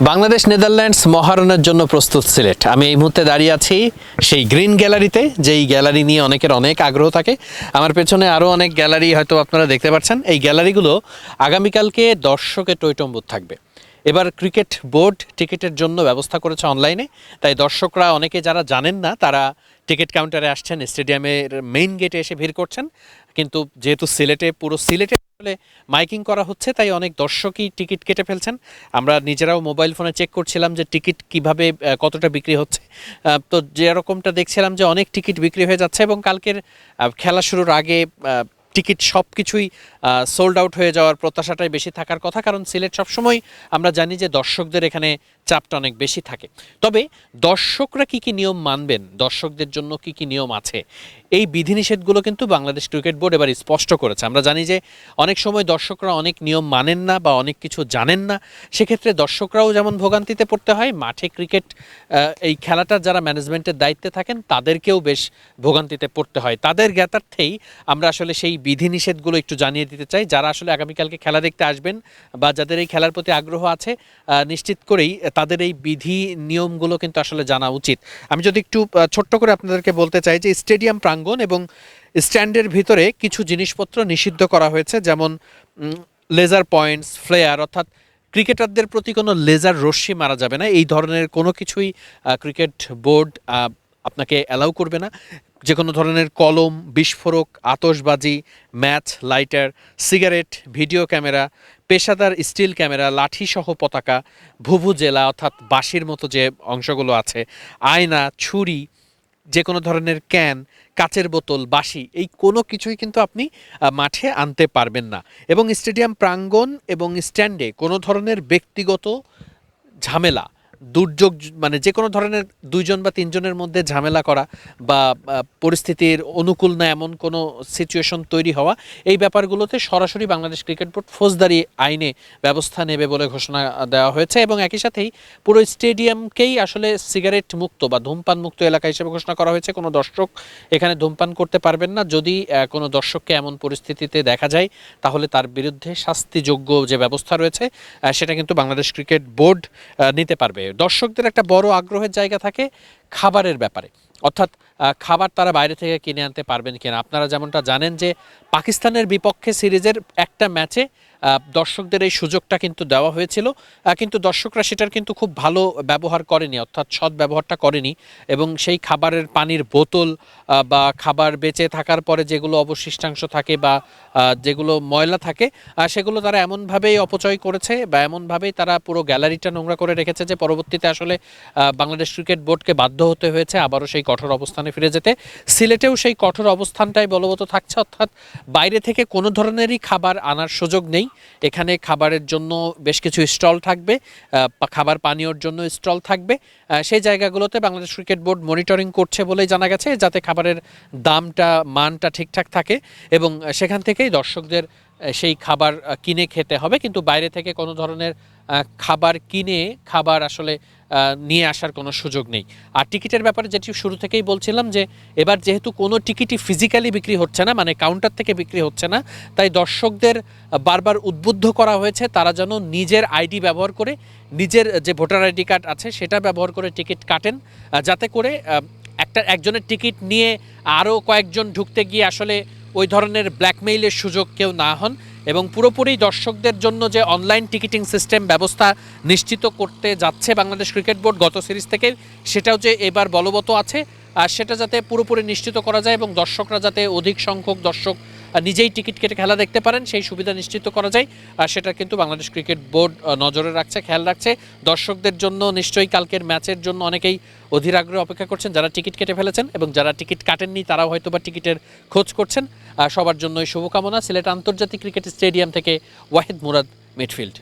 Bangladesh, Netherlands মহারণের জন্য প্রস্তুত সিলেট। আমি এই মুহূর্তে দাঁড়িয়ে আছি সেই গ্রিন গ্যালারিতে, যেই গ্যালারি নিয়ে অনেকের অনেক আগ্রহ থাকে। আমার পেছনে আরও অনেক গ্যালারি হয়তো আপনারা দেখতে পাচ্ছেন। এই গ্যালারিগুলো আগামীকালকে দর্শকের টৈটম্বুত থাকবে। এবার ক্রিকেট বোর্ড টিকিটের জন্য ব্যবস্থা করেছে অনলাইনে। তাই দর্শকরা, অনেকে যারা জানেন না, তারা টিকিট কাউন্টারে আসছেন, স্টেডিয়ামের মেইন গেটে এসে ভিড় করছেন। কিন্তু যেহেতু সিলেটে, পুরো সিলেটে আসলে মাইকিং করা হচ্ছে, তাই অনেক দর্শকই টিকিট কেটে ফেলছেন। আমরা নিজেরাও মোবাইল ফোনে চেক করছিলাম যে টিকিট কীভাবে কতটা বিক্রি হচ্ছে। তো যেরকমটা দেখছিলাম যে অনেক টিকিট বিক্রি হয়ে যাচ্ছে এবং কালকের খেলা শুরুর আগে টিকিট সব কিছুই সোল্ড আউট হয়ে যাওয়ার প্রত্যাশাটাই বেশি থাকার কথা, কারণ সিলেট সবসময় আমরা জানি যে দর্শকদের এখানে চাপটা অনেক বেশি থাকে। তবে দর্শকরা কি কি নিয়ম মানবেন? দর্শকদের জন্য কি কি নিয়ম আছে? এই বিধিনিষেধগুলো কিন্তু বাংলাদেশ ক্রিকেট বোর্ড এবার স্পষ্ট করেছে। আমরা জানি যে অনেক সময় দর্শকরা অনেক নিয়ম মানেন না বা অনেক কিছু জানেন না। সেক্ষেত্রে দর্শকরাও যেমন ভোগান্তিতে পড়তে হয়, মাঠে ক্রিকেট এই খেলাটার যারা ম্যানেজমেন্টের দায়িত্বে থাকেন, তাদেরকেও বেশ ভোগান্তিতে পড়তে হয়। তাদের জ্ঞাতার্থেই আমরা আসলে সেই বিধিনিষেধগুলো একটু জানিয়ে দিতে চাই। যারা আসলে আগামীকালকে খেলা দেখতে আসবেন বা যাদের এই খেলার প্রতি আগ্রহ আছে নিশ্চিত করেই তাদের এই বিধি নিয়মগুলো কিন্তু আসলে জানা উচিত। আমি যদি একটু ছোট্ট করে আপনাদেরকে বলতে চাই যে স্টেডিয়াম প্রাঙ্গণ এবং স্ট্যান্ডের ভিতরে কিছু জিনিসপত্র নিষিদ্ধ করা হয়েছে, যেমন লেজার পয়েন্টস ফ্লেয়ার অর্থাৎ ক্রিকেটারদের প্রতি কোনো লেজার রশ্মি মারা যাবে না। এই ধরনের কোনো কিছুই ক্রিকেট বোর্ড আপনাকে অ্যালাউ করবে না। যে কোনো ধরনের কলম, বিস্ফোরক আতসবাজি match, lighter, cigarette, video camera, পেশাদার স্টিল ক্যামেরা, লাঠিসহ পতাকা, ভুভু জেলা অর্থাৎ বাঁশির মতো যে অংশগুলো আছে, আয়না, ছুরি যে কোনো ধরনের ক্যান, কাচের বোতল, বাঁশি, এই কোনো কিছুই কিন্তু আপনি মাঠে আনতে পারবেন না। এবং স্টেডিয়াম প্রাঙ্গণ এবং স্ট্যান্ডে কোনো ধরনের ব্যক্তিগত ঝামেলা দুর্যোগ মানে যে কোনো ধরনের দুইজন বা তিনজনের মধ্যে ঝামেলা করা বা পরিস্থিতির অনুকূল না এমন কোনো সিচুয়েশন তৈরি হওয়া, এই ব্যাপারগুলোতে সরাসরি বাংলাদেশ ক্রিকেট বোর্ড ফৌজদারি আইনে ব্যবস্থা নেবে বলে ঘোষণা দেওয়া হয়েছে এবং একই সাথেই পুরো স্টেডিয়ামকেই আসলে সিগারেট মুক্ত বা ধূমপান মুক্ত এলাকা হিসেবে ঘোষণা করা হয়েছে। কোনো দর্শক এখানে ধূমপান করতে পারবেন না। যদি কোনো দর্শককে এমন পরিস্থিতিতে দেখা যায়, তাহলে তার বিরুদ্ধে শাস্তিযোগ্য যে ব্যবস্থা রয়েছে সেটা কিন্তু বাংলাদেশ ক্রিকেট বোর্ড নিতে পারবে। দর্শকদের একটা বড় আগ্রহের জায়গা থাকে খাবারের ব্যাপারে। অর্থাৎ খাবার তারা বাইরে থেকে কিনে আনতে পারবেন কিনা। আপনারা যেমনটা জানেন যে, পাকিস্তানের বিপক্ষে সিরিজের একটা ম্যাচে দর্শকদের এই সুযোগটা কিন্তু দেওয়া হয়েছিল। কিন্তু দর্শকরা সেটার কিন্তু খুব ভালো ব্যবহার করেনি, অর্থাৎ সৎ ব্যবহারটা করেনি এবং সেই খাবারের পানির বোতল বা খাবার বেঁচে থাকার পরে যেগুলো অবশিষ্টাংশ থাকে বা যেগুলো ময়লা থাকে সেগুলো তারা এমনভাবেই অপচয় করেছে বা এমনভাবেই তারা পুরো গ্যালারিটা নোংরা করে রেখেছে যে, পরবর্তীতে আসলে বাংলাদেশ ক্রিকেট বোর্ডকে বাধ্য হতে হয়েছে আবারও সেই কঠোর অবস্থানে ফিরে যেতে। সিলেটেও সেই কঠোর অবস্থানটাই বলবৎ থাকছে। অর্থাৎ বাইরে থেকে কোনো ধরনেরই খাবার আনার সুযোগ নেই। এখানে খাবারের জন্য বেশ কিছু স্টল থাকবে খাবার পানীয়র জন্য স্টল থাকবে। সেই জায়গাগুলোতে বাংলাদেশ ক্রিকেট বোর্ড মনিটরিং করছে বলেই জানা গেছে, যাতে খাবারের দামটা, মানটা ঠিকঠাক থাকে এবং সেখান থেকেই দর্শকদের সেই খাবার কিনে খেতে হবে। কিন্তু বাইরে থেকে কোনো ধরনের খাবার কিনে খাবার আসলে নিয়ে আসার কোনো সুযোগ নেই। আর টিকিটের ব্যাপারে যেটি শুরু থেকেই বলছিলাম যে, এবার যেহেতু কোনো টিকিটই ফিজিক্যালি বিক্রি হচ্ছে না মানে কাউন্টার থেকে বিক্রি হচ্ছে না, তাই দর্শকদের বারবার উদ্বুদ্ধ করা হয়েছে, তারা যেন নিজের আইডি ব্যবহার করে, নিজের যে ভোটার আইডি কার্ড আছে, সেটা ব্যবহার করে টিকিট কাটেন যাতে করে একটা, একজনের টিকিট নিয়ে আরও কয়েকজন ঢুকতে গিয়ে আসলে ওই ধরনের ব্ল্যাকমেইলের সুযোগ কেউ না হন। এবং পুরোপুরি দর্শকদের জন্য যে অনলাইন টিকিটিং সিস্টেম ব্যবস্থা নিশ্চিত করতে যাচ্ছে বাংলাদেশ ক্রিকেট বোর্ড গত সিরিজ থেকে, সেটাও যে এবার বলবত আছে। আর সেটা যাতে পুরোপুরি নিশ্চিত করা যায় এবং দর্শকরা যাতে অধিক সংখ্যক দর্শক নিজেই টিকিট কেটে খেলা দেখতে পারেন, সেই সুবিধা নিশ্চিত করা যায়। আর সেটা কিন্তু বাংলাদেশ ক্রিকেট বোর্ড নজরে রাখছে, খেয়াল রাখছে। দর্শকদের জন্য নিশ্চয়ই কালকের ম্যাচের জন্য অনেকেই অধীর আগ্রহ অপেক্ষা করছেন, যারা টিকিট কেটে ফেলেছেন এবং যারা টিকিট কাটেননি, তারাও হয়তো বা টিকিটের খোঁজ করছেন। সবার জন্যই শুভকামনা। সিলেট আন্তর্জাতিক ক্রিকেট স্টেডিয়াম থেকে ওয়াহিদ মুরাদ, মিডফিল্ড।